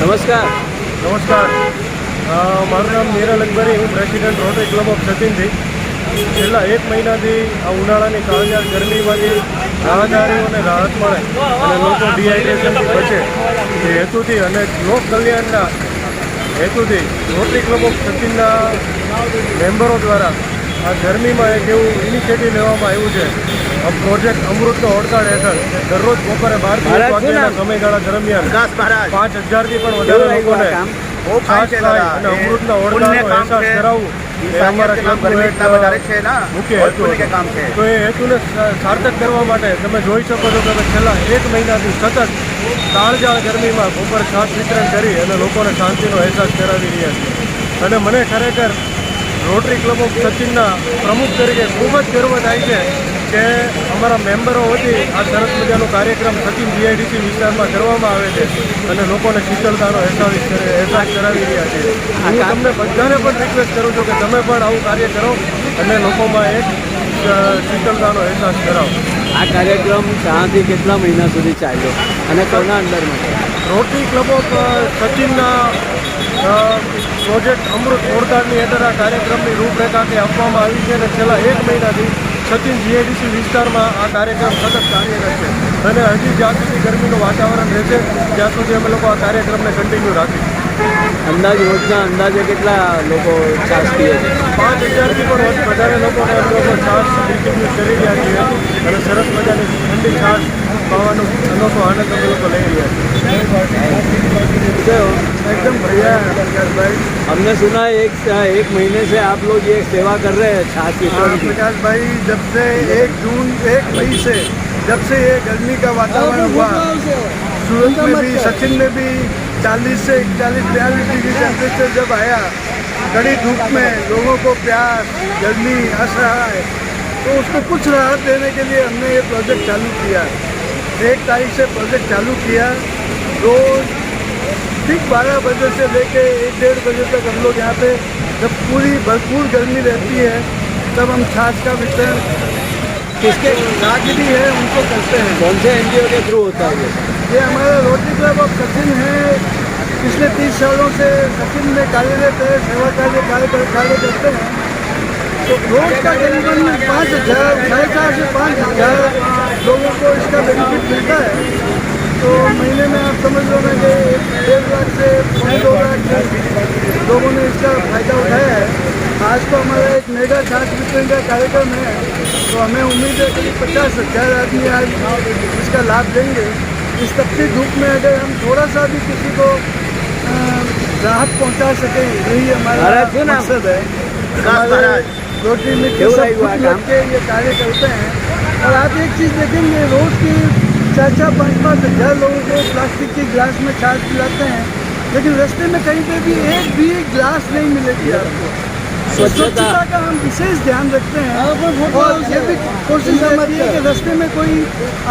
નમસ્કાર. નમસ્કાર. મારું નામ નીરલ અકબરી હું પ્રેસિડેન્ટ રોટરી ક્લબ ઓફ સચિનથી. છેલ્લા એક મહિનાથી આ ઉનાળાની કાળજાળ ગરમીમાંથી રાહદારીઓને રાહત મળે અને લોકો ડિહાઇડ્રેશનથી બચે. એ હેતુથી અને લોક કલ્યાણના હેતુથી રોટરી ક્લબ ઓફ સચિનના મેમ્બરો દ્વારા આ ગરમીમાં એક એવું ઇનિશિયેટિવ લેવામાં આવ્યું છે. પ્રોજેક્ટ અમૃતનો હડતાળ હેઠળ દરરોજ બપોરે બાર વાગ્યાના સમયગાળા દરમિયાન પાંચ હજાર હજારથી પણ વધારે લોકોને અમૃતના અહેસાસ કરાવવું તો એ હેતુને સાર્થક કરવા માટે તમે જોઈ શકો છો કે છેલ્લા એક મહિનાથી સતત તાળજાળ ગરમીમાં બપોર છાસ વિતરણ કરી અને લોકોને શાંતિનો અહેસાસ કરાવી રહ્યા છે અને મને ખરેખર રોટરી ક્લબ ઓફ સચિનના પ્રમુખ તરીકે ખૂબ જ ગર્વ થાય છે કે અમારા મેમ્બરો વતી આ સરસ મજાનો કાર્યક્રમ સચિન જીઆઈડીસી વિસ્તારમાં કરવામાં આવે છે અને લોકોને શીતળતાનો અહેસાસ કરે અહેસાસ કરાવી રહ્યા છે. હું તમને બધાને પણ રિક્વેસ્ટ કરું છું કે તમે પણ આવું કાર્ય કરો અને લોકોમાં એક શીતળતાનો અહેસાસ કરાવો. આ કાર્યક્રમ શાંતિ કેટલા મહિના સુધી ચાલ્યો? અને કોના અંદરમાં રોટરી ક્લબ ઓફ સચિનના પ્રોજેક્ટ અમૃત ઓળખાણની અંદર આ કાર્યક્રમની રૂપરેખાથી આપવામાં આવી છે અને છેલ્લા એક મહિનાથી સચિન જીએડીસી વિસ્તારમાં આ કાર્યક્રમ સતત કાર્યરત છે અને હજી જ્યાં સુધી ગરમીનું વાતાવરણ રહેશે ત્યાં સુધી અમે લોકો આ કાર્યક્રમને કન્ટિન્યુ રાખીશું. અંદાજ રોજના અંદાજે કેટલા લોકો છાસ પીએ છે? પાંચ હજારથી પણ વધારે લોકોને અમે લોકો છાસ ડિસ્ટ્રીબ્યુટ કરી રહ્યા છીએ. અને સરસ મજાની ઠંડી છાસ પાવાનો લોકો આનંદ અમે લોકો લઈ રહ્યા છીએ. बढ़िया भाई। हमने सुना है एक एक महीने से आप लोग ये सेवा कर रहे हैं छाछ हाँ, की। प्रकाश भाई जब से एक जून एक मई से जब से ये गर्मी का वातावरण हुआ सूरत में भी सचिन में भी 40 से इकतालीस बयालीस डिग्री टेम्परेचर जब आया कड़ी धूप में लोगों को प्यास गर्मी असहाय तो उसको कुछ राहत देने के लिए हमने ये प्रोजेक्ट चालू किया। एक तारीख से प्रोजेक्ट चालू किया रोज ठीक बारह बजे से लेके एक डेढ़ बजे तक हम लोग यहाँ पे जब पूरी भरपूर गर्मी रहती है तब हम छाछ का वितरण किसके राजगिरी है उनको करते हैं। कौन से एनजीओ के थ्रू होता है ये? हमारा रोटरी क्लब ऑफ़ सचिन है। पिछले तीस सालों से सचिन में कार्यरत है सेवा कार्य कार्य कर- कार्य करते हैं। तो रोज का करीबन पाँच हज़ार साढ़े चार से पाँच हज़ार लोगों को इसका बेनिफिट मिलता है तो महीने में आप समझ लो ना कि डेढ़ लाख से पौने दो लाख लोगों ने इसका फ़ायदा उठाया है। आज तो हमारा एक मेगा छाछ वितरण का कार्यक्रम है। तो हमें उम्मीद है कि पचास हज़ार आदमी आज इसका लाभ लेंगे। इस तपती धूप में अगर हम थोड़ा सा भी किसी को राहत पहुँचा सकें यही हमारा मकसद है। विकास हमारे रोटरी में सब रहेगा खुद काम? लग के ये कार्य करते हैं। और आप एक चीज़ देखेंगे रोज की चार चार पाँच पाँच हज़ार लोगों को प्लास्टिक के गिलास में छाछ पिलाते हैं। लेकिन रास्ते में कहीं पे भी एक भी ग्लास नहीं मिलेगी आपको स्वच्छता का हम विशेष ध्यान रखते हैं और ये भी कोशिश हमारी है कि रास्ते में कोई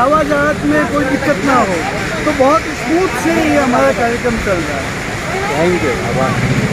आवाजात में कोई दिक्कत ना हो तो बहुत स्मूथ से ये हमारा कार्यक्रम चल रहा है थैंक यू